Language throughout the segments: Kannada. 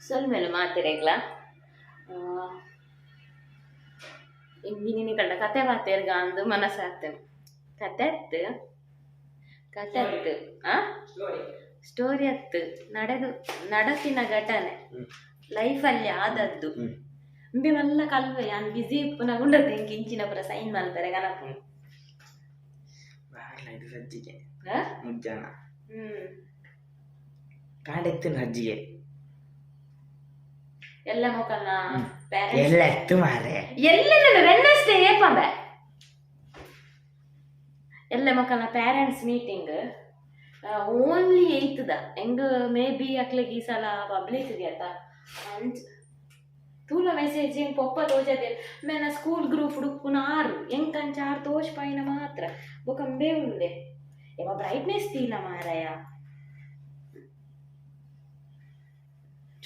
ಸೊಲ್ಮೇಲೆ ಮಾತಿರೆಗ್ಲ ಇಂಗಿನಿ ಕಂಡ ಕತೆ ಮಾತೇರ್ಗ ಅಂದು ಮನಸ್ಸಾತು ಕತೆ ಅತ್ತು ಕತೆ ಅತ್ತು ಆ ಸ್ಟೋರಿ ಅತ್ತು ನಡೆದು ನಡತಿನ ಘಟನೆ ಲೈಫಲ್ಲಿ ಆದದ್ದು ಇಂಬಿ ಮಲ್ಲ ಕಲ್ವೆ ಯಾನ್ ಬಿಸಿ ಇಪ್ಪುನ ಉಂಡದ್ದು ಇಂಕ ಇಂಚಿನ ಪುರ ಸೈನ್ ಮಲ್ತಾರೆ ಗನಪು ಬಾರ್ಲ ಇದು ಸಜ್ಜಿಗೆ? ಮುಜ್ಜಾನ ಹ್ಮ್ ಕಾಡೆತ್ತಿನ ಸಜ್ಜಿಗೆ ಎಲ್ಲ ಪ್ಯಾರೆಂಟ್ಸ್ ಎಲ್ಲ ಎತ್ತು ಮಾರೆ ಎಲ್ಲೆಲ್ಲ ವೆನ್ನಸ್ಡೇ ಏಪಂಬೆ ಎಲ್ಲ ಮಕ್ಕಳ ಪ್ಯಾರೆಂಟ್ಸ್ ಮೀಟಿಂಗ್ ಓನ್ಲಿ ಏಯ್ತದ ಹೆಂಗ ಮೇ ಬಿ ಅಕ್ಲೆಗ್ ಈ ಸಲ ಪಬ್ಲಿಕ್ ಆತ ಅಂಚ್ ತೂಲ ಮೆಸೇಜ್ ಹೆಂಗ್ ಪೊಪ್ಪ ತೋಜದೆ ಮೇನ ಸ್ಕೂಲ್ ಗ್ರೂಪ್ ಹುಡುಕುನ ಆರು ಹೆಂಗ್ ಕಂಚ ಆರು ತೋಜ್ ಪೈನ ಮಾತ್ರ. ಬೊಕಂಬೇ ಉಂಡೆ. ಯಾವ ಬ್ರೈಟ್ನೆಸ್ ತೀಲ ಮಾರಾಯ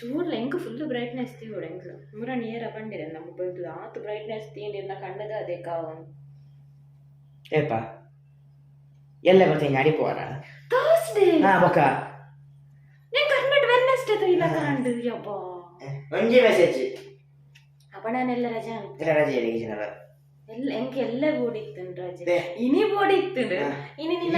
ಚೂರ್ಲ ಹೆಂಗೆ ಫುಲ್ ಬ್ರೈಟ್ನೆಸ್ ತೀವ್ರ ಹೆಂಗ್ಲು ಮೂರ ನಿಯರ್ ಬಂದಿರ ನಮ್ಮ ಬಂತು ಆತು ಬ್ರೈಟ್ನೆಸ್ ತೀಂಡಿರ ನಾ ಕಣ್ಣದ ಅದೇ ಕಾವು ಏಪ ಎಲ್ಲ ಬರ್ತೀನಿ ಅಡಿ ಪೋರ ಥರ್ಸ್ಡೇ ಹಾ ಬಕ ನೇ ಕರ್ನಟ್ ವೆನ್ನೆಸ್ಡೇ ತು ಇಲ್ಲ ಕಂಡು ಯಪ್ಪ ಒಂಜಿ ಮೆಸೇಜ್ ಅಪಣನೆಲ್ಲ ರಜಾ ಇಲ್ಲ ರಜೆ ಇಲ್ಲ ಜನರ ಎಲ್ಲ ಎಂಗೆ ಎಲ್ಲ ಬೋಡಿ ಇತ್ತು ರಜೆ ಇನಿ ಬೋಡಿ ಇತ್ತು ಇನಿ ನಿನ್ನ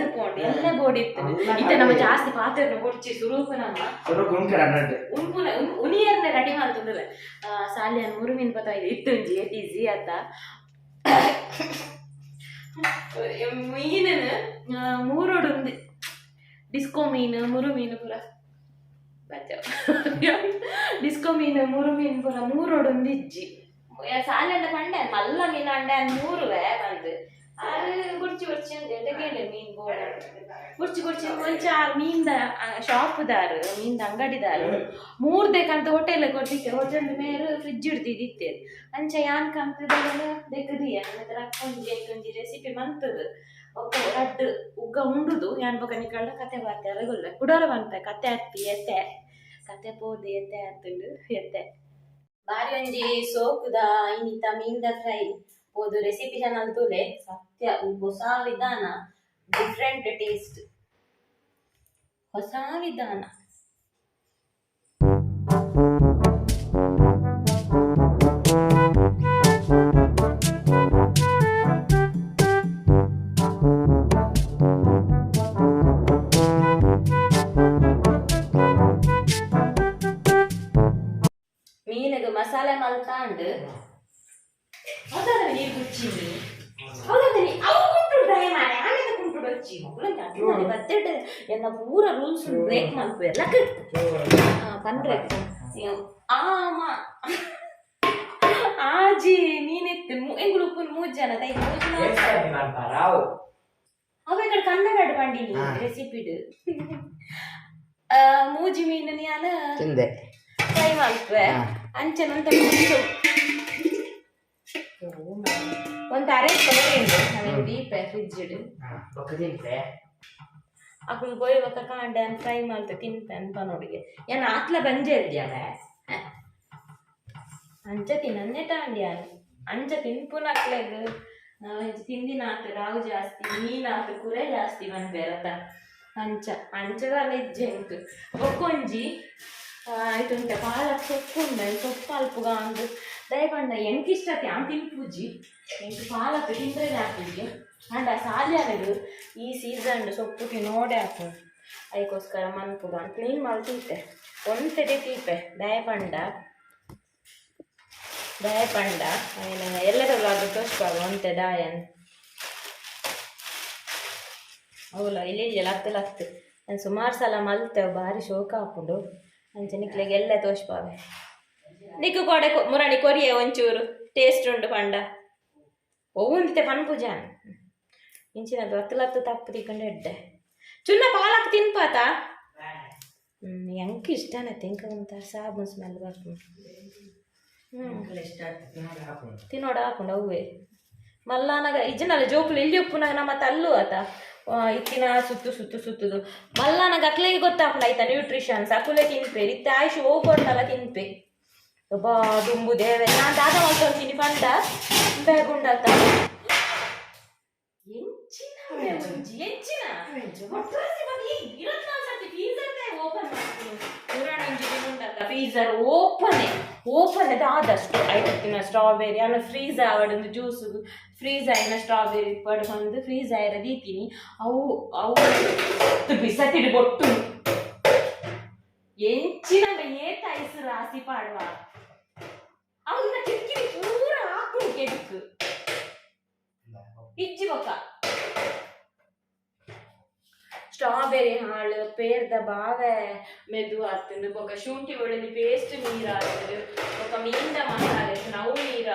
ತಕೊಂಡು ಎಲ್ಲ ಬೋಡಿ ಇರ್ತದೆ ಇತ್ತೆ. ನಮ್ಮ ಜಾಸ್ತಿ ಪಾತ್ರೆನ ಕೊಡ್ಚಿ ಸುರೂಪನ ಉಂಪುನ ಉನಿಯರ್ನ ರೆಡಿ ಮಾಡ್ತದಲ್ಲ ಸಾಲಿಯ ನೂರು ಮೀನ್ ಬತ್ತಾಯಿದೆ ಇತ್ತುಂಜಿ ಏಟಿ ಜಿ ಅತ್ತ ಮೀನನ ಮೂರೋಡು ಉಂದು ಮೀನ್ ಮೀನು ಮುರು ಮೀನು ಪುರ ಡಿಸ್ಕೋ ಮೀನು ಮುರು ಮೀನು ಪುರ ಮೂರೋಡು ಉಂದಿಜ್ಜಿ ಸಾಲೆಲ್ಲ ಪಂಡೆ ಮಲ್ಲ ಮೀನು ಅಂಡೆ ಮೂರುವೆ ಬಂದು. ಗುಡ್ಚಿ ಗುಡ್ಚಿ ಅಂತ ಎಟಗೇಳಿ ಮೀನ್ ಬೋಡ ಗುಡ್ಚಿ ಗುಡ್ಚಿ ಒಂಚ ಮೀನ್ದ ಶಾಪ್ದಾರು ಮೀನ್ದ ಅಂಗಡಿದಾರು ಮೂರ್ ದೇಕಂತ ಹೋಟೆಲ್ ಕೊಡ್ಲಿಕ್ಕೆ ಹೋಟೆಲ್ ಮೇಲೆ ಫ್ರಿಜ್ ಹಿಡ್ದಿದ್ದಿತ್ತೆ ಅಂಚ ಯಾನ್ ಕಂತದಲ್ಲ ದೆಕ್ಕದಿಯ ಮತ್ತೆ ರಕ್ಕೊಂಜಿ ಎಕ್ಕೊಂಜಿ ರೆಸಿಪಿ ಮಂತದ ಒಕ್ಕ ರಡ್ಡು ಉಗ್ಗ ಉಂಡುದು ಯಾನ್ ಬೊಕ ನಿಕಳ್ಳ ಕತೆ ಬಾರ್ತಾರೆ ಗೊಲ್ಲ ಕುಡೋರ ಬಂತ ಕತೆ ಹತ್ತಿ ಎತ್ತೆ ಕತೆ ಪೋದು ಎತ್ತೆ ಹತ್ತುಂಡು ಎತ್ತೆ ಬಾರಿ ಒಂಜಿ ಸೋಕುದ ಇನ್ನಿತ ಮೀನ್ದ ಫ್ರೈ ಪೋದು ರೆಸಿಪಿ ಚಾನಲ್ ಸತ್ಯ ಒಂದ್ ಹೊಸ ವಿಧಾನ ಡಿಫ್ರೆಂಟ್ ಟೇಸ್ಟ್ ಹೊಸ ವಿಧಾನ. பேர்ல பண்றேன் ஆமா ஆஜி நீனெத்து எங்களுக்கு மூஜ் ஜன தை ಅವ ಈ ಕಡೆ ಕನ್ನಡ ಬಂಡಿನಿ ರೆಸಿಪಿಡ್ ಮೂಜಿ ಮೀನು ನಾನು? ತಿಂದೆ. ಫ್ರೈ ಮಾಡ್ತೇ ಅಂಚನ ಅಂತ ಒಂದು ಅರೆ ಕೊಡುಗೆ ಉಂಟು. ದೀಪ ಫ್ರಿಜ್ ಇಡು ಅಕ್ಕನ ಕೋಯಿ ಬಕ್ಕ ಕಾಂಡೆ ಅಂತ ಫ್ರೈ ಮಾಡ್ತೆ ತಿಂತೆ ಅಂತ ನೋಡಿಗೆ. ಏನು ಆತ್ಲ ಬಂಜೆ ಇದೆಯಲ್ಲ ಅಂಚ ತಿನ್ನನ್ನೇ ತಾಂಡ್ಯಾನ ಅಂಚ ತಿನ್ಪುನ ಅಕ್ಲೆಗ್. ತಿಂದಿನ ಆತು ರಾವು ಜಾಸ್ತಿ ಮೀನಾತು ಕುರೆ ಜಾಸ್ತಿ ಬಂದ್ಬೇರತ ಅಂಚ ಅಂಚದಲ್ಲ ಇಜ್ಜೆ ಉಂಟು. ಒಕ್ಕೊಂಜಿ ಆಯ್ತುಂಟೆ ಪಾಲಕ್ ಸೊಪ್ಪು ಉಂಡೆ ಸೊಪ್ಪು ಅಲ್ಪಗ ಅಂದು. ದಯಪಂಡ ಎಂಕಿಷ್ಟ ತ್ಯಾನ್ ತಿನ್ಪುಜಿ ಎಂಟು ಪಾಲಕ್ ತಿಂದ್ರೆ ಹಾಕಿದ್ಗೆ ಅಂಡ ಸಾಲ್ಯಾನದು ಈ ಸೀಸನ್ ಸೊಪ್ಪು ತಿನ್ನೋಡೆ ಹಾಕು. ಅದಕ್ಕೋಸ್ಕರ ಮನ್ಪುಗ ಕ್ಲೀನ್ ಮಾಡ್ತಿದ್ದೆ ಒಂದ್ಸರಿ ತೀಪೆ ದಯಪಂಡ. ದಯಪಂಡ. ಆಮೇಲೆ ಅದು ತೋರಿಸ್ಬಾರ ಒಂತೆ ದಾಯನ್. ಅವಲ್ಲ ಇಲ್ಲಿ ಲತ್ತು ಲತ್ತು. ನಾನು ಸುಮಾರು ಸಲ ಮಲ್ತೇವೆ ಭಾರಿ ಶೋಕ ಹಾಕೊಂಡು ಅಂಚೆ ನಿಕ್ಲೆಗೆ ಎಲ್ಲ ತೋರಿಸ್ಬಾವೆ ನಿಕ್ಕು ಕೊಡೆ ಮುರಾಣಿ ಕೊರಿಯೆ ಒಂಚೂರು. ಟೇಸ್ಟ್ ಉಂಟು ಪಂಡ. ಒವ್ವಂತೆ ಪನ್ಪುಜಾನ್ ಇಂಚಿನದು ಹತ್ತು ಲತ್ತು ತಪ್ಪು ತಿಕ್ಕೊಂಡು ಎಡ್ಡೆ. ಚುನ್ನ ಪಾಲಕ್ ತಿನ್ಪಾತ? ಹ್ಞೂ ಹೆಂಗೆ ಇಷ್ಟನೇ ತಿಂಕ ಅಂತ ಸಾಬೂನ್ ಸ್ಮೆಲ್ ಬರ್ತದೆ ಹ್ಞೂ ತಿನ್ನೋಡ ಹಾಕೊಂಡು ಅವೇ ಮಲ್ಲಾನಾಗ ಇಜ್ಜನಲ್ಲ ಜೋಕುಲು ಇಲ್ಲಿ ಉಪ್ಪುನಾಗ ನಮ್ಮ ತಲ್ಲು ಆತ. ಇತ್ತಿನ ಸುತ್ತು ಸುತ್ತು ಸುತ್ತುದು. ಮಲ್ಲಾನಾಗ ಅಕ್ಲೆಗೆ ಗೊತ್ತಾಪುಂಡ ಆಯ್ತಾ ನ್ಯೂಟ್ರಿಷನ್ಸ್ ಅಕುಲೆ ತಿನ್ಪೆ, ಇತ್ತ ಆಯುಷ್ ಹೋಗ್ಕೊಂಡಲ್ಲ ತಿನ್ಪೆ. ಬಾ ದುಂಬು ದೇವೆ ನಾನು ದಾದ ಮಾಡ್ಕೊಂತೀನಿ ಪಂಡ. ಬೇಗುಂಡಾತ. ಎಂಚಿನ ಒಂಜಿ ಎಂಚಿನ ಒಟ್ರಾಸಿ ಬಂದು ಈ ಇರತ್ನಾಲ್ಕು ಸರ್ತಿ ಫೀಸ್ ಫ್ರೀಸರ್ ಓಪನ್ ಓಪನ್ ಆದಷ್ಟು ಆಯ್ತಿನ ಸ್ಟ್ರಾಬೆರಿ ಆಮೇಲೆ ಫ್ರೀಸ್ ಆವಡೊಂದು ಜ್ಯೂಸ್ ಫ್ರೀಸ್ ಆಯ್ನ ಸ್ಟ್ರಾಬೆರಿ ಪಡ್ಕೊಂಡು ಫ್ರೀಸ್ ಆಯ್ರ ದೀತೀನಿ ಅವು ಅವು ಬಿಸತಿಡು ಬೊಟ್ಟು ಎಂಚಿನ ಏತ ಐಸು ರಾಸಿ ಪಾಡುವ ಅವನ್ನ ಕಿರಿಕಿರಿ ಪೂರ ಹಾಕು ಕೆಡುಕು ಇಜ್ಜಿ ಬೊಕ್ಕ ಸ್ಟ್ರಾಬೆರಿ ಹಾಳು ಪೇರ್ದ ಬಾವೆ ಮೆದು ಆತಂದು ಬೊಕ ಶುಂಠಿ ಬೆಳ್ಳುಳ್ಳಿ ಪೇಸ್ಟ್ ನೀರು ಆತಂದು ಬೊಕ ಮೀನ್ದ ಮಸಾಲೆ ನಾವು ನೀರು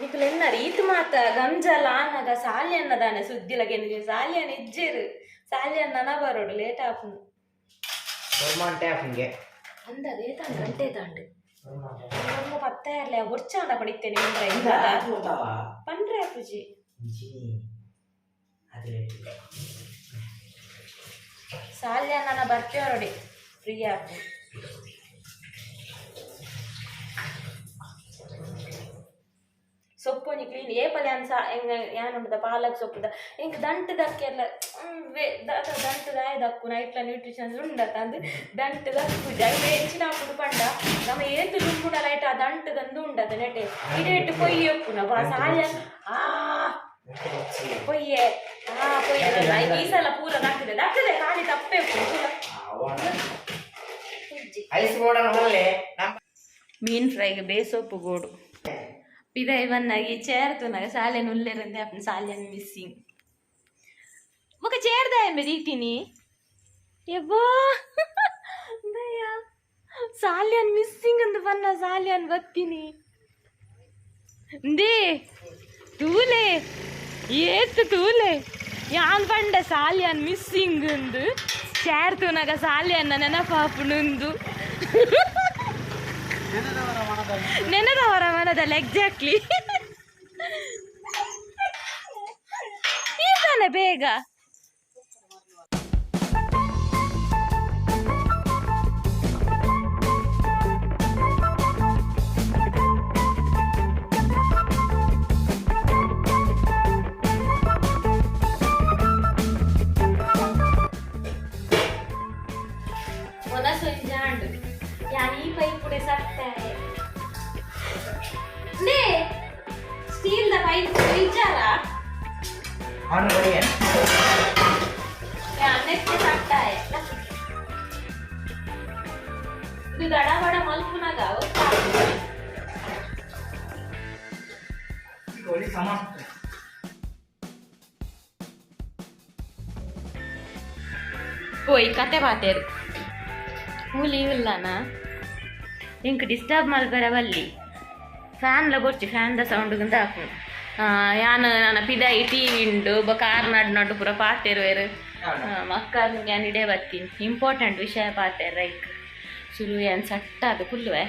ಇಕ್ಕಲು ಎನ್ನರು ಈತ್ ಮಾತ ಗಂಜಲ ಅನ್ನಗ ಸಾಲಿ ಅನ್ನದಾನೆ ಸುದ್ದಿಲಗೆ ಸಾಲಿಯನ್ ಇಜ್ಜೇರು ಸಾಲಿಯನ್ ನನ ಬರೋಡು ಲೇಟ್ ಆಪುಂಡು ಬರ್ಮಾಂಟೆ ಅಪ್ಪಂಗೆ ಅಂದದ ಏತಾಂಡು ಗಂಟೆ ತಾಂಡು ನಮ್ಮ ಪತ್ತಾಯರ್ಲೆ ಒರ್ಚಾಂಡ ಪಡಿತೇನೆ ಪಂಡ್ರೆ ಅಪ್ಪುಜಿ ಸಾಲ್ಯ ನನ್ನ ಬರ್ತೇವರೊಡಿ ಫ್ರೀ ಆಪು ಸೊಪ್ಪೊಂಜಿ ಕ್ಲೀನ್ ಏಪಲೆ ಅನ್ಸ ಹೆಂಗ ಯಾನುಂಟದ ಪಾಲಕ್ ಸೊಪ್ಪುದ ಹಿಂಗ ದಂಟು ದಕ್ಕೆಲ್ಲ ದಂಟು ದಾಯ ದಕ್ಕು ನೈಟ್ಲ ನ್ಯೂಟ್ರಿಷನ್ಸ್ ಉಂಡತ ಅಂದ್ ದಂಟು ದಕ್ಕು ಜೈ ಹೆಚ್ಚಿನ ಹಾಕುದು ಪಂಡ. ನಮ್ಮ ಏತು ಲುಂಬುಡ ಲೈಟ್ ಆ ದಂಟು ದಂದು ಉಂಡದ ನೆಟೆ ಇಡೇಟ್ ಕೊಯ್ಯಿ ಒಪ್ಪುನ ಬಾ ಸಾಲ್ಯ ಆ ಪೊಯ್ಯೆ ಆ ಪೊಯ್ಯೆ ಈ ಸಲ ಪೂರ ದಾಕಿದೆ ದಕ್ಕದೆ ಖಾಲಿ ತಪ್ಪೆ ಐಸ್ ನಮ್ಮ ಮೀನ್ ಫ್ರೈಗೆ ಬೇಸೊಪ್ಪು ಗೋಡು. Bidei vannagi certo naga sale nulle rende apn sale an missing. Muka cerda em beritini. Yebbo. Daya. Sale an missing and vanna sale an vattini. Ndi. Tule. ಏತ್ ತೂಲೆ ಯಾನ್ ಪಂಡ ಸಾಲ್ಯಾನ್ ಮಿಸ್ಸಿಂಗ್ ಉಂದು ಚೇರ್ತುನಗ ಸಾಲ್ಯಾನ್ನ ನೆನಪಾಪುಣುಂದು ನೆನದವರ ಮನದಲ್ಲಿ ಎಕ್ಸಾಕ್ಟ್ಲಿ ಬೇಗ. ಕೋಳಿ ಸಮರ್ಥ ಓಯ್ ಕತೆ ಮಾತೇರು ಕೂಲಿ ಇಲ್ಲನಾ ಫ್ಯಾನ್ ಡಿಸ್ಟರ್ಬ್ ಮಲ್ಬರವಲ್ಲಿ ಫ್ಯಾನ್ ದ ಫ್ಯಾನ್ದ ಸೌಂಡ್ಗಿಂತ ಹಾಕು. ಯಾನ್ ನನ್ನ ಪಿದಾಯಿ ಟಿವಿ ಉಂಡು ಕಾರ್ ನಡ್ ನಡು ಪೂರ ಪಾತೇರುವೆರು ಮಕ್ಕರ್ ನಾನು ಇಡೇ ಬರ್ತೀನಿ. ಇಂಪಾರ್ಟೆಂಟ್ ವಿಷಯ ಪಾತೇರು ರೈಕ್ ಸುರು ಏನು ಅದು ಕುಲ್ಲುವೆ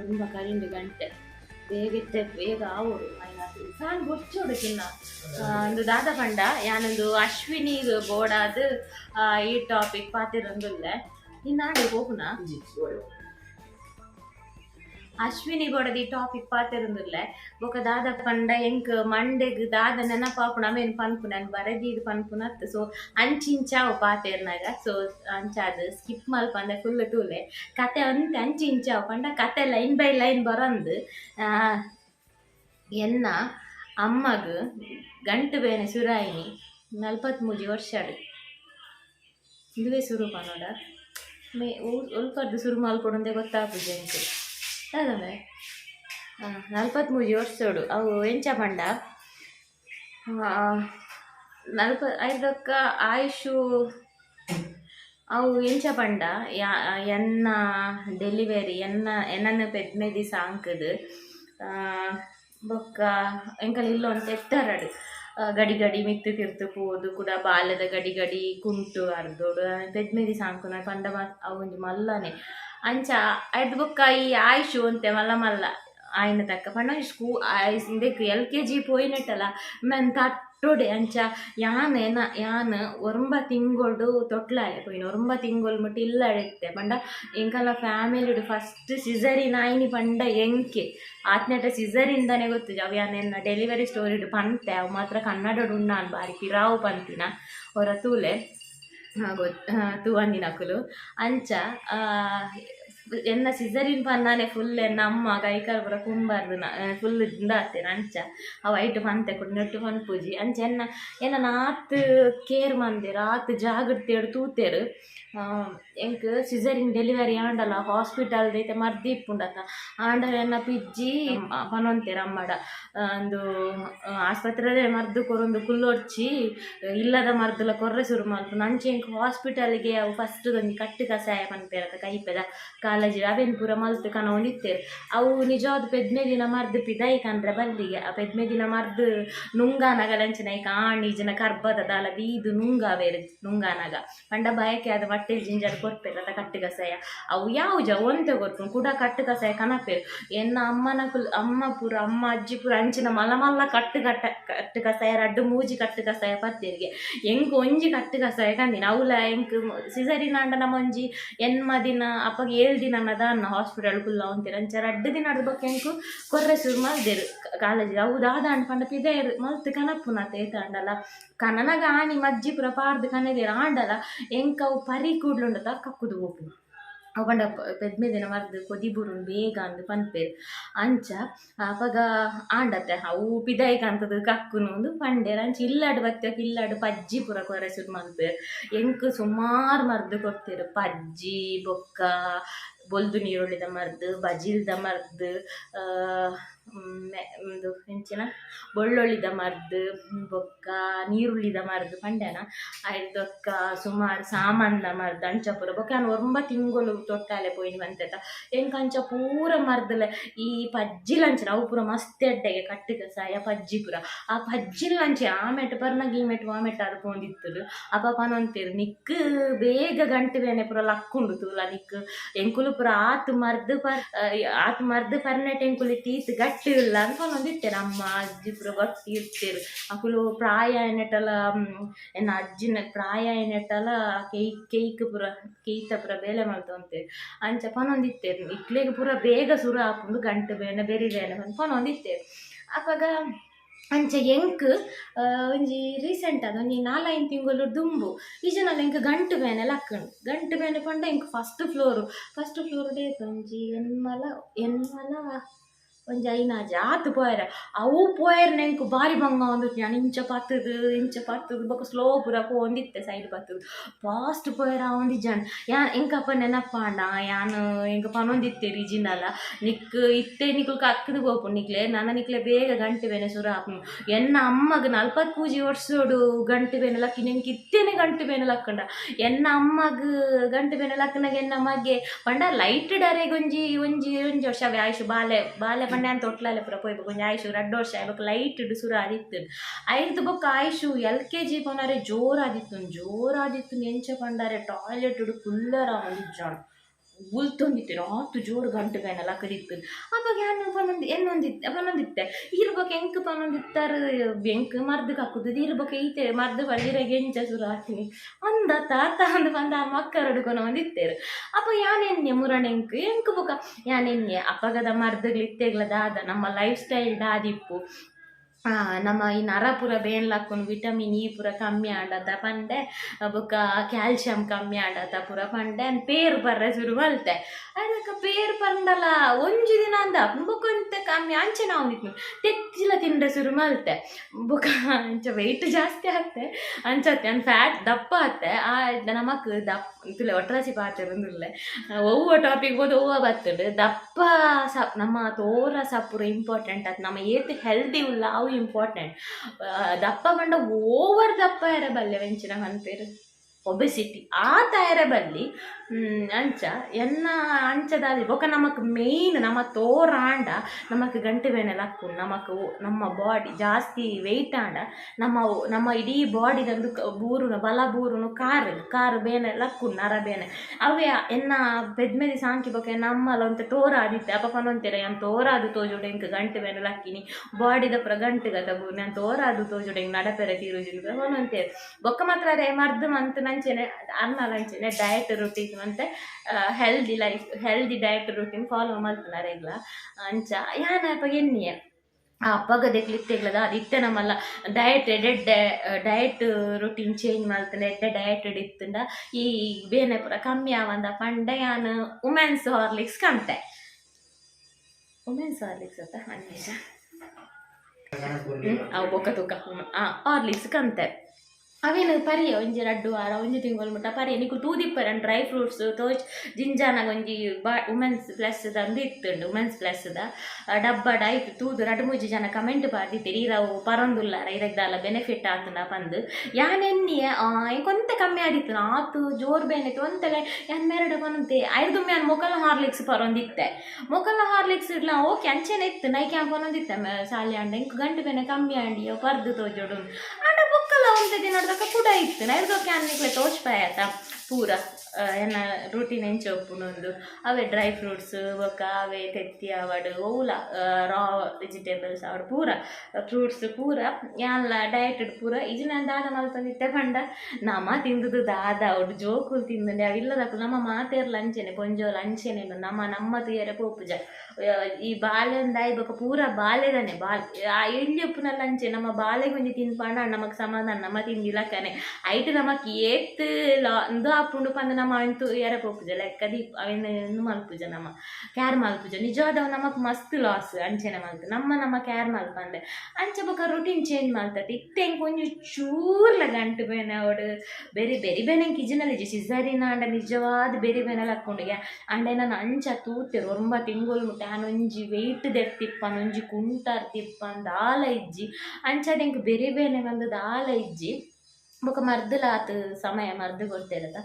ಒಂದು ಕರಿಂದು ಗಂಟೆ. ಬೇಗಿತ್ತೆ ಬೇಗ ಆವೋಡು ಫ್ಯಾನ್ ಬೊಚ್ಚೋಡಕ್ಕಿನ್ನ ಒಂದು ದಾದ ಪಂಡ ಯಾನೊಂದು ಅಶ್ವಿನಿ ಬೋಡಾದ್ ಈ ಟಾಪಿಕ್ ಪಾತಿರೊಂದುಲ್ಲೆ ಇನ್ನು ನಾಳೆ ಹೋಗುನ ಅಶ್ವಿನಿ ಬೋಡದ ಈ ಟಾಪಿಕ್ ಪಾತಿರೊಂದುಲ್ಲೆ ಬೊಕ ದಾದ ಪಂಡ ಎಂಕ್ ಮಂಡೆಗ್ ದಾದ ನೆನಪಾಪುನ ಅವೇನು ಪನ್ಪುನ ನಾನು ಬರದೀದು ಪನ್ಪುನತ್ ಸೊ ಅಂಚಿಂಚಾವು ಪಾತೆರ್ನಾಗ ಸೊ ಅಂಚಾದ್ ಸ್ಕಿಪ್ ಮಲ್ಪಂದ ಫುಲ್ ಟೂಲೆ ಕತೆ ಒಂತೆ ಅಂಚಿಂಚಾವು ಪಂಡ ಕತೆ ಲೈನ್ ಬೈ ಲೈನ್ ಬರಂದು ಆ, ಎನ್ನ ಅಮ್ಮಗ್ ಗಂಟು ಬೇನೆ ಸುರಾಯಿನಿ ನಲ್ವತ್ಮೂಜಿ ವರ್ಷಡು ಇದುವೇ ಶುರು ಪನ್ನೋಡ ಮೇ ಉಲ್ಪದ್ದು ಶುರು ಮಲ್ಪೊಡಂದೆ ಗೊತ್ತಾಪುಜಿ ಅಂತೆ ಅದವೆ ನಲ್ವತ್ಮೂಜಿ ಜೋಡಿಸೋಡು ಅವು ಎಂಚ ಪಂಡ ನಲ್ಪ ಐದಕ್ಕ ಆಯುಷು, ಅವು ಎಂಚ ಪಂಡ ಯಾ, ಎನ್ನ ಡೆಲಿವರಿ ಎನ್ನ ಎನ್ನನ್ನು ಪೆದ್ಮೆದಿ ಸಾಂಕದು. ಬೊಕ್ಕ ಎಂಕಲ್ ಇಲ್ಲೊಂದು ಎತ್ತರಡು ಎತ್ತಾರಡು ಗಡಿ ಗಡಿ ಮಿತ್ತು ತಿರ್ತು ಪೋದು ಕೂಡ ಬಾಲ್ಯದ ಗಡಿ ಗಡಿ ಕುಂಟು ಅರ್ದೋಡು. ಪೆದ್ಮೆದಿ ಸಾಂಕುನ ಪಂಡ ಅವು ಮಲ್ಲನೆ. ಅಂಚ ಐದ್ ಬೊಕ್ಕ ಈ ಆಯುಷು ಅಂತೆ ಮಲ್ಲ ಮಲ್ಲ. ಆಯ್ನ ತಕ್ಕ ಪಂಡ ಸ್ಕೂ ಇಂದೆಕ್ ಎಲ್ ಕೆ ಜಿ ಪೋಯಿನೆಟ್ಟಲ್ಲ ಮೆನ್ ತಟ್ಟೋಡೆ ಅಂಚ. ಯಾನ್ ಏನ ಯಾನ್ ಒರಂಬ ತಿಂಗೋಡು ತೊಟ್ಲಾಲೆ ಪೋಯಿನ, ಒರಂಬ ತಿಂಗೊಲ್ ಮುಟ್ಟು ಇಲ್ಲ ಎಳಿತ್ತೆ ಪಂಡ. ಎಂಕಲ್ಲ ಫ್ಯಾಮಿಲಿಡು ಫಸ್ಟ್ ಸಿಸರಿನ್ ಆಯ್ನಿ ಪಂಡ ಎಂಕೆ. ಆತ್ನೆಟ ಸಿಸರಿಂದಾನೆ ಗೊತ್ತು ಅವು ಯಾನೆನ್ನ ಡೆಲಿವರಿ ಸ್ಟೋರಿಡು ಪಂತೆ, ಅವು ಮಾತ್ರ ಕನ್ನಡಡು ಉಣ್ಣಾನ್ ಬಾರಿ ಪಿರಾವು ಪಂತಿನ. ಹೊರ ತೂಲೆ ಗೊತ್ತು ತೂವಂದಿನಕುಲು ಅಂಚ ಎನ್ನ ಸಿಸರಿನ್ ಪನ್ನಾನೆ ಫುಲ್ ಎನ್ನ ಅಮ್ಮ ಕೈಕಾಲು ಪೂರ ಕುಂಬಾರ್ದು ಫುಲ್ ದಾತೇನೆ ಅಂಚ. ಅವ ಐಟು ಪಂತೆ ಕೊಡು ನೆಟ್ಟು ಪನ್ಪುಜಿ ಅಂಚ ಎನ್ನ ಎನ್ನ ನಾತ್ ಕೇರ್ ಮಂದಿರ ಆತ್ ಜಾಗೃತಿಯಡು ತೂತೇರು. ಎಂಕ್ ഡെലിവറി ಡೆಲಿವರಿ ಆಂಡಲ ಹಾಸ್ಪಿಟಲ್ ದೈತೆ ಮರ್ದಿ ಇಪ್ಪುಂಡತ. ಆಂಡಲ ಎನ್ನ ಪಿಜ್ಜಿ ಪನೊಂತೇರು ಅಮ್ಮಡ ಒಂದು ಆಸ್ಪತ್ರೆದೇ ಮರ್ದು ಕೊರೊಂದು ಕುಲ್ಲೊಡ್ಚಿ ಇಲ್ಲದ ಮರ್ದುಲ ಕೊರ್ರೆ ಶುರು ಮಲ್ಪು. ನಂಚೆ ಎಂಕ್ ಹಾಸ್ಪಿಟಲ್ಗೆ ಅವು ಫಸ್ಟ್ ಒಂಜಿ ಕಟ್ಟು ಕಷಾಯ ಪನ್ಪೇರತ ಕೈಪೆದ ಕಾಲೇಜ್ ಅವೆನ್ ಪೂರ ಮಲ್ತು ಕನ ಒಂದಿತ್ತೇರು ಅವು ನಿಜವಾದ ಪೆದ್ಮೆ ದಿನ ಮರ್ದು ಪಿದಾಯಿ ಕಂಡ್ರೆ ಬಲ್ಲಿಗೆ. ಆ ಪೆದ್ಮೆ ದಿನ ಮರ್ದು ನುಂಗಾನಗಲಂಚಿನ ಈಗ ಆಣಿ ಜನ ಕರ್ಬದ ದಾಲ ಬೀದು ನುಂಗಾವೇರು ನುಂಗಾನಗ ಪಂಡ ಬಯಕೆ ಅದು ಬಟ್ಟೆ ಜಿಂಜರ್ ಕೊಡ್ಪೇರತ ಕಟ್ಟು ಕಷಾಯ? ಅವು ಯಾವ ಜ ಒಂತೆ ಕೊಡ್ಪುಂಡು ಕೂಡ ಕಟ್ಟು ಕಷಾಯ ಕನಪೇರು ಎನ್ನ ಅಮ್ಮನ ಕುಲ್, ಅಮ್ಮ ಪೂರ, ಅಮ್ಮ, ಅಜ್ಜಿ ಪೂರ, ಅಂಚಿನ ಮಲ್ಲ ಮಲ್ಲ ಕಟ್ಟು ಕಟ್ಟ, ಕಟ್ಟು ಕಷಾಯ, ರಡ್ಡು ಮೂಜಿ ಕಟ್ಟು ಕಷಾಯ ಪತ್ತೇರಿಗೆ. ಎಂಕ್ ಒಂಜಿ ಕಟ್ಟು ಕಷಾಯ ಕಂದಿನ? ಅವಲ ಎಂಕ್ ಸಿಸರಿನ ಅಂಡ ನಮ್ಮ ಒಂಜಿ ಎನ್ಮ ದಿನ, ಅಪ್ಪಗೆ ಏಳು ದಿನ ಅನ್ನ ಹಾಸ್ಪಿಟಲ್ ಕುಲ್ಲ ಒಂತೀರ ಅಂಚ ರಡ್ಡು ದಿನ ಅಡ್ ಬಕ್ಕ ಎಂಕು ಕೊರ್ರೆ ಶುರು ಮಾಡ್ದೇರು ಕಾಲೇಜ್ ಅವು ದಾದ ಅಂಡ್ ಪಂಡ ಪಿದೆ ಮಲ್ತ್ ಕನಪುನ ತೇತ ಅಂಡಲ. ಕನನಗ ಆನಿ ಮಜ್ಜಿ ಪುರ ಪಾರ್ದು ಕನೆದೇರು ಆಂಡಲ ಎಂಕ್ ಅವು ಪರಿ ಕೂಡ್ಲುಂಡತ? ಕಕ್ಕುದು ಹೋಪು ಅವಂಡ ಪೆದ್ಮೆ ದಿನ ಮರ್ದು ಕೊದಿ ಬುರುನ್ ಬೇಗ ಅಂದು ಪನ್ಪೇರು. ಅಂಚ ಅವಾಗ ಆಂಡತ್ತೆ ಅವು ಪಿದಾಯಿ ಕಂತದ ಕಕ್ಕುನು ಒಂದು ಪಂಡೇರು. ಅಂಚ ಇಲ್ಲಾಡು ಬತ್ತಕ್ಕೆ ಇಲ್ಲಾಡು ಪಜ್ಜಿ ಪೂರ ಕೊರೆ ಶುರು ಮಲ್ಪೇರು ಎಂಕ್ ಸುಮಾರು ಮರ್ದು ಕೊಡ್ತೇರು. ಪಜ್ಜಿ, ಬೊಕ್ಕ, ಬೊಲ್ದು ನೀರುಳ್ಳಿದ ಮರ್ದು, ಬಜಿಲ್ದ ಮರ್ದು ಒಂದು ಹೆಂಚಿನ ಬೆಳ್ಳುಳ್ಳಿದ ಮರ್ದು, ಬೊಕ್ಕ, ನೀರುಳ್ಳಿದ ಮರ್ದು ಪಂಡೆನ ಐದೊಕ್ಕ ಸುಮಾರು ಸಾಮಾನ್ದ ಮರ್ದು ಅಂಚ ಪೂರ ಬೊಕ್ಕ ಒಂಬ ತಿಂಗಳು ತೊಟ್ಟಾಲೆ ಪೋಯಿನಿ ಬಂತೆತ. ಎಂಕ ಅಂಚ ಪೂರ ಮರ್ದಲೆ? ಈ ಪಜ್ಜಿಲಂಚನ ಅವು ಪೂರ ಮಸ್ತ್ ಎಡ್ಡೆಗೆ ಕಟ್ಟು ಸಾಯ ಪಜ್ಜಿ ಪೂರ. ಆ ಪಜ್ಜಿಲಂಚೆ ಈ ಮೆಟ್ ಗೀಮೆಟ್ ವಾಮೆಟ್ ಅದು ಪೋಂದಿತ್ತುಡು ಅಪ್ಪ ಪನೊಂತೇರು ನಿಕ್ ಬೇಗ ಗಂಟು ಬೇನೆ ಪೂರ ಲಕ್ಕುಂಡು ತೂಲ ನಿಕ್ ಎಂಕುಲು ಪೂರ ಆತ್ ಮರ್ದು ಪರ್ ಆತ್ ಮರ್ದು ಪರ್ನೆಟ್ ಎಂಕುಲಿ ತೀತ್ ಗಟ್ಟಿ ಇಲ್ಲ ಅಂತ ಒಂದಿತ್ತೇರು ಅಮ್ಮ ಅಜ್ಜಿ ಪೂರ ಗಟ್ಟಿ ಇರ್ತೇರು ಅಕುಲು ಪ್ರಾಯ ಎನೆಟಲ ಎನ್ನ ಅಜ್ಜಿನ ಪ್ರಾಯ ಎನೆಟಲ ಕೇಕ್ ಕೇಕ್ ಪೂರ ಕೇಯ್ತ ಪುರ ಬೇಲೆ ಅಂಚ ಪನೊಂದಿತ್ತೇರು ಇಕ್ಲೆಗ್ ಪೂರ ಬೇಗ ಸುರು ಹಾಕೊಂಡು ಗಂಟು ಬೇನೆ ಬೆರಿ ಬೇನೆ ಪನೊಂದಿತ್ತೇರು ಅವಾಗ ಅಂಚ ಎಂಕ್ ಒಂಜಿ ರೀಸೆಂಟ್ ಅದು ಒಂಜಿ ನಾಲೈನ್ ತಿಂಗಳು ದುಂಬು ಈಜನಲ್ಲಿ ಎಂಕ್ ಗಂಟು ಬೇನೆ ಲಕ್ಕುಂಡು ಗಂಟು ಬೇನೆ ಪಂಡ ಎಂಕ್ first floor first floor day ಒಂಜಿ ಎನ್ಮಲ ಎನ್ಮಲ ಒಂಜಿ ಐನಾಜ ಜಾತ್ ಪೋಯರ. ಅವು ಪೋಯರ್ ನೆಂಕ್ ಬಾರಿ ಬಂಗ ಒಂದಿತ್ತು ನಾನು ಇಂಚ ಪತ್ತದು ಇಂಚ ಪತ್ತದು ಬೊಕ ಸ್ಲೋ ಪೂರ ಪೋಂದಿತ್ತೆ ಸೈಡ್ ಪತ್ತದು ಫಾಸ್ಟ್ ಪೋಯರ ಒಂದಿ ಜನ ಯಾ, ಎಂಕಪ್ಪ ನೆನಪಾಂಡ, ಯಾನು ಎಂಕ ಪನೊಂದಿತ್ತೆ ರೀಜಿನಲ್ಲ ನಿಕ್ ಇತ್ತೆ ನಿಕ್ಲು ಕಕ್ಕದು ಬೋಪು ನಿಕ್ಲೆ ನನ್ನ ನಿಕ್ಲೆ ಬೇಗ ಗಂಟೆ ಬೇನೆ ಸುರ ಹಾಪು ಎನ್ನ ಅಮ್ಮಗ್ ನಲ್ಪತ್ತು ಪೂಜಿ ವರ್ಷೋಡು ಗಂಟೆ ಬೇನೆ ಲಕ್ಕಿ, ನೆಂಕ್ ಇತ್ತೇನೆ ಗಂಟೆ ಬೇನೆ ಲಕ್ಕಂಡ. ಎನ್ನ ಅಮ್ಮಗ್ ಗಂಟೆ ಬೇನೆ ಲಕ್ಕನಾಗ ಎನ್ನ ಅಮ್ಮಗೆ, ಪಂಡ ಲೈಟ್ ಡರೆಗ್ ಒಂಜಿ ಒಂಜಿ ವರ್ಷ ಆಯುಷ್ ಬಾಲೆ ಬಾಲೆ ಪಂಡ ಅಂತ ತೊಟ್ಲಲೆ ಪುರ ಪೋಯ್ ಒಂಜಿ ಆಯುಷ್ ರಡ್ಡು ವರ್ಷ ಆಯ್ಬೇಕು ಲೈಟ್ ಇಡು ಸುರ ಆದಿತ್ತು. ಐದು ಬೊಕ್ಕ ಆಯುಷು ಎಲ್ ಕೆ ಜಿ ಪೋನಾರೆ ಜೋರಾದಿತ್ತು. ಜೋರಾದಿತ್ತು. ಎಂಚ ಪಂಡಾರೆ ಟಾಯ್ಲೆಟ್ ಇಡು ಕುಲ್ಲರ ಒಂದಿಜ್ಜಾಣ ಉಲ್ತೊಂದಿತ್ತು ರಾತು ಜೋರು ಗಂಟೆ ಬೇನಲ್ಲ ಕದಿತ್ತು ಅವಾಗ ಏನು ಪನೊಂದು ಎನ್ನೊಂದಿತ್ತೆ ಪನೊಂದಿತ್ತೆ ಇರ್ಬೇಕು ಎಂಕ್ ಪನೊಂದಿತ್ತಾರ ಬೆಂಕ್ ಮರ್ದಕ್ಕೆ ಹಾಕುದು ಇರ್ಬೇಕು ಈತೆ ಮರ್ದು ಬಳ್ಳಿರ ಗೆಂಚ ಸುರು ಹಾಕ್ತೀನಿ ಅಂದ ತಾತ ಅಂದ ಬಂದ ಆ ಮಕ್ಕಳು ಹಿಡ್ಕೊಂಡು ಒಂದಿತ್ತೇರು ಅಪ್ಪ ಯಾನೆನ್ನೆ ಮುರಣೆಂಕ್ ಎಂಕ್? ಬೊಕ. ಯಾನೆನ್ನೆ ಅಪ್ಪಗದ ಮರ್ದಗ್ಲಿತ್ತೆಗ್ಲ ದಾದ ನಮ್ಮ ಲೈಫ್ ಸ್ಟೈಲ್ ದಾದಿಪ್ಪು ನಮ್ಮ ಈ ನರ ಪೂರ ಬೇನ್ಲಾಕೊಂಡು ವಿಟಮಿನ್ ಇ ಪೂರ ಕಮ್ಮಿ ಆಡದ ಪಂಡೆ ಬೊಕ ಕ್ಯಾಲ್ಸಿಯಂ ಕಮ್ಮಿ ಆಡದ ಪೂರ ಪಂಡೆ ಪೇರ್ ಬರ್ರೆ ಶುರು ಮಲ್ತೆ ಅದಕ್ಕೆ ಪೇರ್ ಬಂದಲ್ಲ ಒಂಜಿ ದಿನ ಅಂದ ಬೊಕೊಂತ ಕಮ್ಮಿ ಅಂಚೆ ನಾವು ನಿಂತು ತೆಚ್ಚಿಲ್ಲ ತಿಂಡ ಶುರು ಮಲ್ತೆ ಬೊಕ ಅಂಚ ವೆಯ್ಟ್ ಜಾಸ್ತಿ ಆಗ್ತೆ ಅಂಚತ್ತೆ, ಅನ್ ಫ್ಯಾಟ್ ದಪ್ಪ ಆತೆ ಆ ನಮಕ್ ದಪ್ಪ ತುಲೆ ಒಟ್ರಾಸಿ ಪಾತಿರಂದುಲ್ಲೆ ಒವ್ವ ಟಾಪಿಕ್ ಹೋದ, ಒವ್ವ ಬರ್ತದೆ ದಪ್ಪ ಸಪ್, ನಮ್ಮ ತೋರ ಸಪುರ ಇಂಪಾರ್ಟೆಂಟ್ ಅದು ನಮ್ಮ ಏತ್ ಹೆಲ್ದಿ ಉಲ್ಲ, ಅವು ಇಂಪಾರ್ಟೆಂಟ್ ದಪ್ಪ ಬಂಡ ಓವರ್ ದಪ್ಪ ಇರ ಬಲ್ಲೆ ವೆಂಚಿನ ಅನ್ಪೇರು ಒಬೆಸಿಟಿ ಆ ಹ್ಮ್, ಅಂಚ ಎಲ್ಲ ಅಂಚದಾದಿ ಬೊಕ ನಮಕ್ ಮೇಯ್ನ್ ನಮ್ಮ ತೋರಾಂಡ ನಮಕ್ ಗಂಟೆ ಬೇನೆ ಲಕ್ಕು ನಮಕ್ ನಮ್ಮ ಬಾಡಿ ಜಾಸ್ತಿ ವೆಯ್ಟ್ ಆಂಡ ನಮ್ಮ ನಮ್ಮ ಇಡೀ ಬಾಡಿದಂದು ಬೂರುನು ಬಲ ಬೂರುನು ಕಾರ್ ಕಾರು ಬೇನೆ ಲಕ್ಕು ನರ ಬೇನೆ. ಅವೆ ಎನ್ನ ಬೆದ್ಮೆದಿ ಸಾಂಕಿ ಬೊಕ ನಮ್ಮಲ್ಲ ಒಂದು ತೋರ ತೋರಾದಿತ್ತೆ ಅಪ್ಪ ಪನೊಂತೆರ ಯಾನ್ ತೋರಾದು ತೋಜುಡೆ ಎಂಕ್ ಗಂಟೆ ಬೇನೆ ಲಕ್ಕಿನಿ. ಬಾಡಿದ ಪ್ರ ಗಂಟೆ ಗದ ಬೂ ನಾನು ತೋರಾದು ತೋಜುಡೆ ಹಿಂಗೆ ನಡಪೆರೆ ತೀರುಜಿಲ್ ಪನೊಂತೆರ್. ಬೊಕ್ಕ ಮಾತ್ರ ಅದೇ ಮರ್ದು ಮಂತ್ ನಂಚೆನೆ ಅನ್ನ ನಂಚೆನೆ ಡಯಟ್ ರುಟೀನ್ ಅಂತ healthy life healthy diet routine follow ಮಾಡ್ತಾರೆ ಇಲ್ಲ ಅಂಚ, ಯಾನ ಅಪ್ಪ ಎನ್ನಿಯ ಆ ಅಪ್ಪಗ ಕ್ಲಿತ್ತೆಗ್ಲದ ಅದು ಇತ್ತೆ ನಮ್ಮಲ್ಲ ಡಯಟ್ ಎಡೆಡ್ ಡಯಟ್ ರುಟೀನ್ ಚೇಂಜ್ ಮಾಡ್ತಾನೆ ಎಡ್ಡೆ ಡಯಟ್ ಇತ್ತಂಡ ಈ ಬೇನೆ ಪುರ ಕಮ್ಮಿ ಆವಂದ ಪಂಡ ಯಾನು ವುಮೆನ್ಸ್ ಹಾರ್ಲಿಕ್ಸ್ ಕಂತೆ ವುಮೆನ್ಸ್ ಹಾರ್ಲಿಕ್ಸ್ ಅಂತ ಅನ್ವೇಷ ಅವು ಬೊಕ್ಕ ತೂಕ. ಹಾರ್ಲಿಕ್ಸ್ ಕಂತೆ ಅವೇನು ಪರಿಯ ಒಂಜಿ ರಡ್ಡು ವಾರ, ಒಂಜಿ ತಿಂಗಳು ಮುಟ್ಟ ಪರಿಯ? ನಿಕು ತೂದಿಪ್ಪರ ಡ್ರೈ ಫ್ರೂಟ್ಸ್ ತೋಚ್ ಜಿಂಜಾನಾಗ ಒಂಜಿ ಬಾ ಉಮೆನ್ಸ್ ಪ್ಲಸ್ ಅಂದು ಇತ್ತುಂಡು ಪ್ಲಸ್ ದ. ಡಬ್ಬ ಡೈಟ್ ತೂದು ರಡ್ಡು ಮೂಜಿ ಜನ ಕಮೆಂಟ್ ಪಾಡಿತಿರಿ ಇರವು ಪರೊಂದುಲ್ಲಾರ ಇದಕ್ದಲ್ಲ ಬೆನಿಫಿಟ್ ಆತನ ಪಂದು. ಯಾನೆನ್ನಿಯ ಕೊಂತ ಕಮ್ಮಿ ಆಗಿತ್ತು ಆತು ಜೋರ್ ಬೇನೆತ್ತು ಒಂತಲೆ ಯಾನ್ ಮೆರಡು ಬಂದೆ, ಐದು ಮ್ಯಾನ್ ಮೊಕಲ ಹಾರ್ಲಿಕ್ಸ್ ಪರೊಂದಿತ್ತೆ ಮೊಕಲ ಹಾರ್ಲಿಕ್ಸ್ ಇಡ್ಲ ಓಕೆ, ಅಂಚೆನೆ ಇತ್ತು, ನೈಕೆ ಒಂದಿತ್ತೆ ಸಾಲಿ ಅಂಡ ಎಂಕ್ ಗಂಟು ಬೇನೆ ಕಮ್ಮಿ ಅಂಡಿ ಪರ್ದು ತೋಜೋಡು ಆಂಡ ಬೊಕ್ಕಲ ಒಂತೆ ದಿನಡ್ದಕ್ಕ ಕೂಡ ಇತ್ತು ನೈರ್ದೋ ಕ್ಯಾನ್ನಿಕ್ಲೆ ತೋಚ್ಪಾಯತ ಪೂರ ರೂಟೀನ್ ಎಂಚ ಒಪ್ಪುನೊಂದು ಅವೆ ಡ್ರೈ ಫ್ರೂಟ್ಸ್ ಬೊಕ್ಕ ಅವೆ ತೆತ್ತಿ ಅವಡು ಓಲ ರಾ ವೆಜಿಟೇಬಲ್ಸ್ ಅವಡು ಪೂರ. ಫ್ರೂಟ್ಸ್ ಪೂರ ಯಾನ್ಲ ಡಯಟೆಡ್ ಪೂರ. ಇಜಿ ನಾನು ದಾದ ಮಲ್ತಂದಿತ್ತೆ ಪಂಡ. ನಮ ತಿಂದುದು ದಾದ, ಅವ್ಡು ಜೋಕುಲು ತಿಂದುಂಡೆ. ಅವಿಲ್ಲದಕ್ಕು ನಮ್ಮ ಮಾತೇರ್ಲ ಅಂಚೆನೆ ಪೊಂಜೋಲ ಅಂಚೆನೆ. ನಮ್ಮ ನಮ್ಮ ತುಯರೆ ಪೋಪುಜ. ಈ ಬಾಲ್ಯಂದಾಯ್ ಬೊಕ ಪೂರ ಬಾಲ್ಯದನೆ. ಬಾಲ್, ಆ, ಎಲ್ಲಿ ಉಪ್ಪುನಲ್ಲ ಅಂಚೆ ನಮ್ಮ ಬಾಲೆಗೊಂಜಿ ತಿನ್ಪಂಡ ನಮಕ್ ಸಮಾಧಾನ. ನಮ್ಮ ತಿಂದಿಲಕ್ಕನೆ ಐಟ್ ನಮಕ್ ಏತ್ ಲಾ ಇಂದು ಆಪುಂಡು ಪಂದ ನಮ್ಮ ಅಂತು ಎರೆ ಪೋಪುಜ ಲೆಕ್ಕ ದೀಪ ಅವೇನು ಮಲ್ಪುಜ ನಮ್ಮ ಕ್ಯಾರ್ ಮಲ್ಪುಜ ನಿಜವಾದ ನಮಕ್ ಮಸ್ತ್ ಲಾಸ್ ಅಂಚೆನೆ ಮಲ್ತು ನಮ್ಮ ನಮ್ಮ ಕ್ಯಾರ್ ಮಲ್ಪಂದೆ ಅಂಚೆ ಬೊಕ ರುಟೀನ್ ಚೇಂಜ್ ಮಲ್ತಟ್ ಇತ್ತೆ ಕೊಂಚ ಚೂರ್ಲ ಗಂಟು ಬೇನೆ ಅವಡು ಬೇರೆ ಬೇರೆ ಬೇನೆ ಜಿ ಸಿಸರಿನ ಅಂಡ ನಿಜವಾದ ಬೇರೆ ಬೇನೆ ಹಾಕೊಂಡಿಗೆ ಅಂಡೆ ನಾನು ಅಂಚ ತೂತೆ ಒಂಬ ತಿಂಗಳು ಮುಟ್ಟ ಒಂಜಿ ವೆಯ್ಟ್ ದೆರ್ತಿಪ್ಪನ್ ಒಂಜಿ ಅಂದ ಆಲ ಇಜ್ಜಿ ಅಂಚಡೆಂಕ್ ಬೇರೆ ಬೇನೆ ಬಂದು ದಾಲ ಇಜ್ಜಿ ಬೊಕ ಮರ್ದಲಾತ್ ಸಮಯ ಮರ್ದು ಕೊಡ್ತೇರತ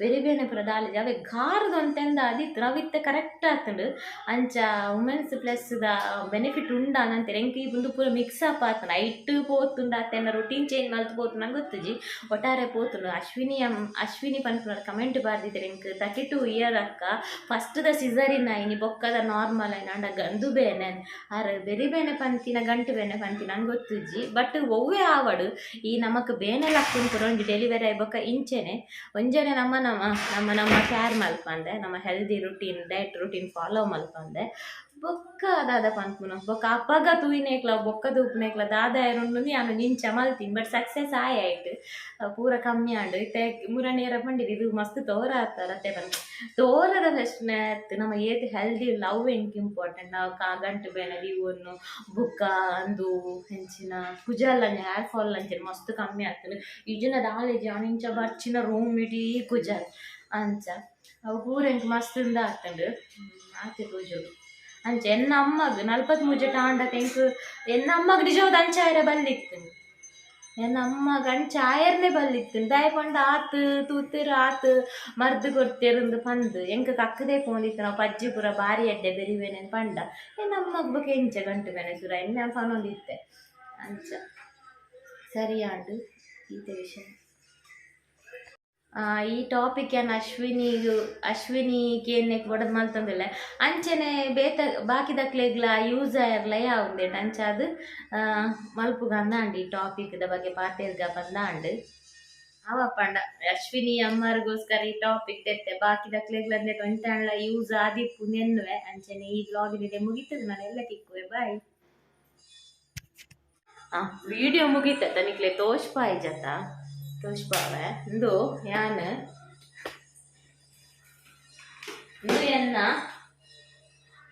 ಬೇರೆ ಬೇನೆ ಪ್ರದಾಲಿ ದಾಲ ಅವೆ ಗಾರ್ದು ಅಂತೆಂದ ಅದಿತ್ತು ನಾವಿತ್ತೆ ಕರೆಕ್ಟ್ ಆತಂಡು ಅಂಚ ವುಮೆನ್ಸ್ ಪ್ಲಸ್ ದ ಬೆನಿಫಿಟ್ ಉಂಡ ನಂತರ ಎಂಕ್ ಈ ಪೂರ ಮಿಕ್ಸ್ ಅಪ್ ಆತನ ಐಟ್ ಪೋತುಂಡ ಅತ್ತೆನ ರೊಟೀನ್ ಚೇಂಜ್ ಮಲ್ತು ಪೋತು ನಂಗೆ ಗೊತ್ತುಜಿ, ಒಟ್ಟಾರೆ ಪೋತುಂಡು ಅಶ್ವಿನಿ ಅಶ್ವಿನಿ ಪನ್ಪುನರ್ ಕಮೆಂಟ್ ಬರ್ದಿದ್ರೆ ಎಂಕ್ ತರ್ಟಿ ಟು ಇಯರ್ ಅಕ್ಕ ಫಸ್ಟ್ ದ ಸಿಸರಿನ ಇನಿ ಬೊಕ್ಕದ ನಾರ್ಮಲ್ ಆಯ್ನ. ಅಂಡ ಗಂದು ಬೇನೆ. ಆರ್ ಬೆರಿ ಬೇನೆ ಪಂತಿನ ಗಂಟು ಬೇನೆ ಪಂತಿನ ನಂಗೆ ಗೊತ್ತಿಜಿ ಬಟ್ ಒವ್ವೆ ಆವಡು, ಈ ನಮಕ್ ಬೇನೆ ಲಕ್ಕುನ್ ಪುರ ಒಂಜಿ ಡೆಲಿವರಿ ಆಯ್ ಬೊಕ್ಕ ಇಂಚೆನೆ. ಒಂಜನೆ ನಮ್ಮ ನಮ್ಮ ನಮ್ಮ ನಮ್ಮ ಕೇರ್ ಮಲ್ಪಂದೆ, ನಮ್ಮ healthy routine diet routine follow ಮಲ್ಪಂದೆ. ಬೊಕ್ಕ ದಾದ ಪನ್ಪುನ ಬೊಕ್ಕ ಅಪ್ಪಗ ತೂಯಿನೇಕ್ಲ ಬೊಕ್ಕ ತೂಪುನೇಕ್ಲ ದಾದ ಇರೋನು ಆಮೇಲೆ ನಿಂಚ ಮಲ್ತೀನಿ ಬಟ್ ಸಕ್ಸಸ್ ಆಯ್ ಆಯ್ತು. ಪೂರ ಕಮ್ಮಿ ಆಂಡು. ಇತ್ತೆ ಮೂರನೇರ ಪಂಡಿದ್ ಇದು ಮಸ್ತ್ ತೋರ ಆಗ್ತಾರ ಅತ್ತೆ ಬಂದು ತೋರದ ಫಸ್ಟ್ ನಮ್ಮ ಏತ್ ಹೆಲ್ದಿ ಲವ್ ಎಂಕ್ ಇಂಪಾರ್ಟೆಂಟ್ ನಾವು ಕಾ, ಗಂಟು ಬೇನದಿ ಇವನ್ನು ಬುಕ್ಕ, ಅಂದು, ಹೆಂಚಿನ, ಕುಜಲ್ ಹೇರ್ ಫಾಲ್ ಅಂಚೆ ಮಸ್ತ್ ಕಮ್ಮಿ ಆಗ್ತದೆ ಈಜಿನ ದಾಲೇಜಿ ಅವನಿಂಚ ಬರ್ಚಿನ ರೂಮ್ ಇಡೀ ಕುಜಲ್ ಅಂಚ. ಅವು ಎಂಕ್ ಮಸ್ತ್ ಇಂದ ಆಗ್ತಂಡು ಆತೆ ಪೂಜೋಡು ಅಂಚ, ಎನ್ನ ಅಮ್ಮಗ್ ನಲ್ಪತ್ ಮುಜೆ ಟಾಂಡ ತೆಂಕ್, ಎನ್ನ ಅಮ್ಮಗ್ ನಿಜವಾದ ಅಂಚಾಯರೆ ಬಲ್ಲಿತ್ತು. ಎನ್ನ ಅಮ್ಮಗ ಗಂಚ ಆಯರ್ನೆ ಬಲ್ಲಿತ್ತು. ದಯಪಂಡ ಆತ್, ತೂತಿರು ಆತ್, ಮರ್ದು ಕೊಡ್ತಿರಂದು ಪಂದು. ಎಂಕ ಕಕ್ಕದೆ ಪೋಂದಿತ್ತು ನಾವು ಪಜ್ಜಿ ಪುರ ಬಾರಿ ಎಡ್ಡೆ ಬೆರಿವೇನೆ ಪಂಡ. ಎನ್ನ ಅಮ್ಮಗ್ ಬಗ್ಗೆ ಎಂಚ ಗಂಟು ಬೇನೆ ಸುರ, ಎನ್ನ ಪನೊಂದಿತ್ತೆ. ಅಂಚ, ಸರಿಯಾಂಡು. ಈತ ವಿಷಯ. ಈ ಟಾಪಿಕ್ ಏನು ಅಶ್ವಿನಿಗು, ಅಶ್ವಿನಿಗೆ ಏನೇ ಕೊಡೋದು ಮಲ್ತಂದಿಲ್ಲ ಅಂಚೆನೆ ಬೇತ, ಬಾಕಿ ದಕ್ಲೆಗ್ಲ ಯೂಸ್ ಆಯರ್ಲ ಯಾವ್ದೇಟ್ ಮಲ್ಪುಗ ಅಂದಾಂಡು ಈ ಟಾಪಿಕ್ದ ಬಗ್ಗೆ ಪಾತೆರ್ಗ ಬಂದಾಂಡು. ಅವ ಪಂಡ, ಅಶ್ವಿನಿ ಅಮ್ಮರಿಗೋಸ್ಕರ ಈ ಟಾಪಿಕ್ ತೆತ್ತೆ. ಬಾಕಿ ಅಂದೇಟ್ ಟೊಂಟಣ್ಣ ಯೂಸ್ ಆದಿಪ್ಪು ನೆನ್ನುವೆ. ಅಂಚನೆ ಈ ಬ್ಲಾಗಿನಿದೆ ಮುಗಿತದೆ ನಾನು ಎಲ್ಲ ತಿಕ್ಕುವೆ ಬಾಯ್ ವಿಡಿಯೋ ಮುಗೀತ ತನಿಕ್ಲೆ ತೋಷ್ಪಾಯ್ ಜತ. ಇಂದು ಯಾನ್? ಇಂದು ಎನ್ನ?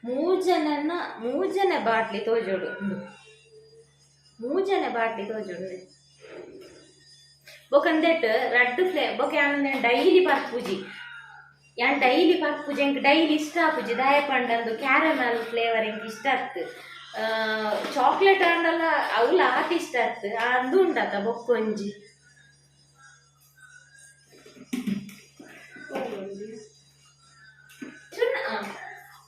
ಮೂಜನನ್ನ, ಮೂಜನೆ ಬಾಟ್ಲಿ ತೋಜೋಡು ಮೂಜನೆ ಬಾಟ್ಲಿ ತೋಜೋಡು. ಬೊಕಂದೆಟ್ ರಡ್ಡ್ ಫ್ಲೇ, ಬೊಕ ಯಾನ ಡೈಲಿ ಪರ್ಪುಜಿ ಯಾನ್ ಡೈಲಿ ಪರ್ಪುಜಿ ಎಂಕ್ ಡೈಲಿ ಇಷ್ಟ ಆಪುಜಿ ದಾಯ ಪಂಡಂದು ಕ್ಯಾರಮಲ್ ಫ್ಲೇವರ್ ಎಂಕ್ ಇಷ್ಟ ಆಗ್ತದೆ ಚಾಕ್ಲೇಟ್ ಅಂಡಲ್ಲ ಅವಳ ಆತ ಇಷ್ಟ ಆಗ್ತದೆ ಅಂದು ಉಂಡಾತ ಬೊಕ್ಕೊಂಜಿ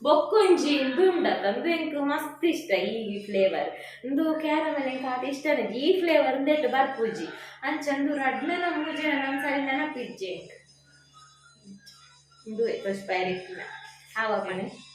ಒಂಜಿ ಇಂದು ಉಂಡತ್ತ ಅಂದು ಎಂಕ್ ಮಸ್ತ್ ಇಷ್ಟ ಈ ಫ್ಲೇವರ್ ಇಂದು ಕ್ಯಾರಮಲ್ ಎಂಕ್ ಆತ ಇಷ್ಟ ಈ ಫ್ಲೇವರ್ ಇಂದೆಟ್ಟು ಬರ್ಪುಜಿ ಅಂಚಂದು ರಡ್ನನ ಮೂಜಿ ನಮ್ ಸರಿ ನೆನಪಿಜ್ಜಿ ಎಂಕ್ ಇಂದು ಪುಷ್ಪ ಆವ ಮನೆ